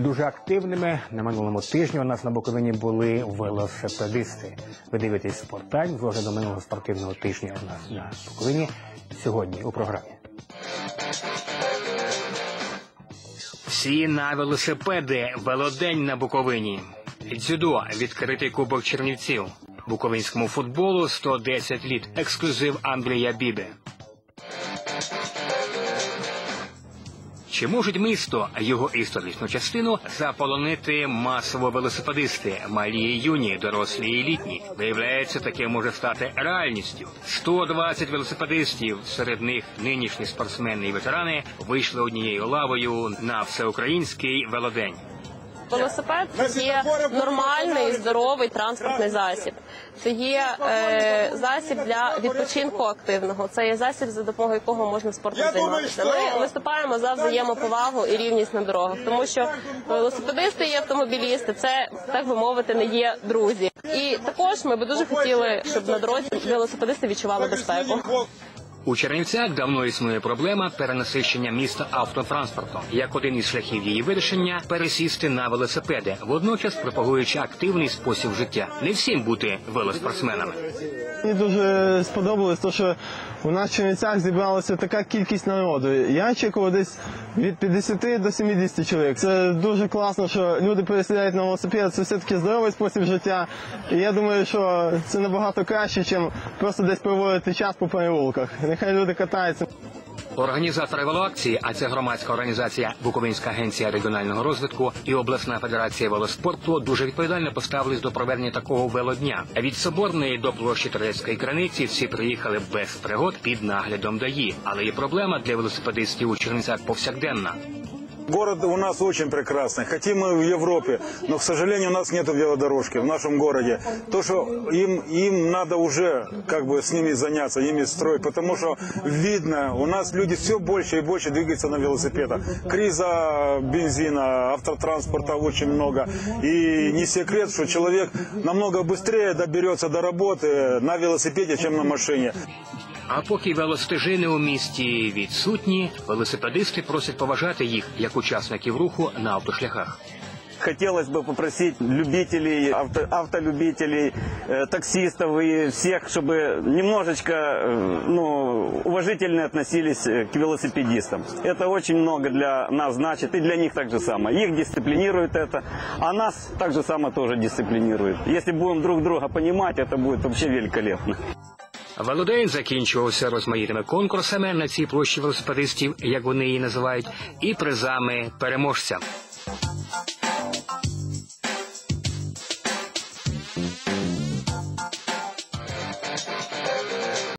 Дуже активними на минулому тижні у нас на Буковині були велосипедисти. Ви дивитесь спорттайм з огляду минулого спортивного тижня у нас на Буковині сьогодні у програмі. Всі на велосипеди. Велодень на Буковині. Дзюдо. Відкритий кубок Чернівців. Буковинському футболу 110 літ. Ексклюзив Андрія Бібе. Чи можуть місто, його історичну частину, заполонити масово велосипедисти, малі і юні, дорослі і літні? Виявляється, таке може стати реальністю. 120 велосипедистів, серед них нинішні спортсмени і ветерани, вийшли однією лавою на всеукраїнський велодень. Велосипед це є нормальний здоровий транспортний засіб. Це є е, засіб для відпочинку активного. Це є засіб, за допомогою якого можна спортом займатися. Ми виступаємо за взаємоповагу і рівність на дорогах, тому що велосипедисти і автомобілісти це так би мовити не є друзі. І також ми би дуже хотіли, щоб на дорозі велосипедисти відчували безпеку. У Чернівцях давно існує проблема перенасичення міста автотранспортом. Як один із шляхів її вирішення пересісти на велосипеди, водночас пропагуючи активний спосіб життя. Не всім бути велоспортсменами. Мені дуже сподобалось, те, що у нас в Чернівцях зібралася така кількість народу. Я очікував десь від 50 до 70 чоловік. Це дуже класно, що люди пересідають на велосипед. Це все-таки здоровий спосіб життя. І я думаю, що це набагато краще, ніж просто десь проводити час по переулках. Нехай люди катаються. Організатори велоакції, а це громадська організація Буковинська агенція регіонального розвитку і обласна федерація велоспорту, дуже відповідально поставились до проведення такого велодня. Від соборної до площі Турецької краниці всі приїхали без пригод під наглядом ДАІ. Але є проблема для велосипедистів у Чернівцях повсякденна. Город у нас очень прекрасный. Хотим мы в Европе, но, к сожалению, у нас нет велодорожки в нашем городе. То, что им, им надо уже как бы с ними заняться, ими строить, потому что видно, у нас люди все больше и больше двигаются на велосипедах. Криза бензина, автотранспорта очень много. И не секрет, что человек намного быстрее доберется до работы на велосипеде, чем на машине. А поки велостежини у місті відсутні, велосипедисти просять поважати їх як учасників руху на автошляхах. Хотелось бы попросить любителей, авто, автолюбителей, э, таксистов и всех, чтобы немножечко э, ну, уважительно относились э, к велосипедистам. Это очень много для нас значит и для них так же самое. Их дисциплинирует это, а нас так же самое тоже дисциплинирует. Если будем друг друга понимать, это будет вообще великолепно. Велодень закінчувався розмаїтими конкурсами на цій площі велосипедистів, як вони її називають, і призами переможця.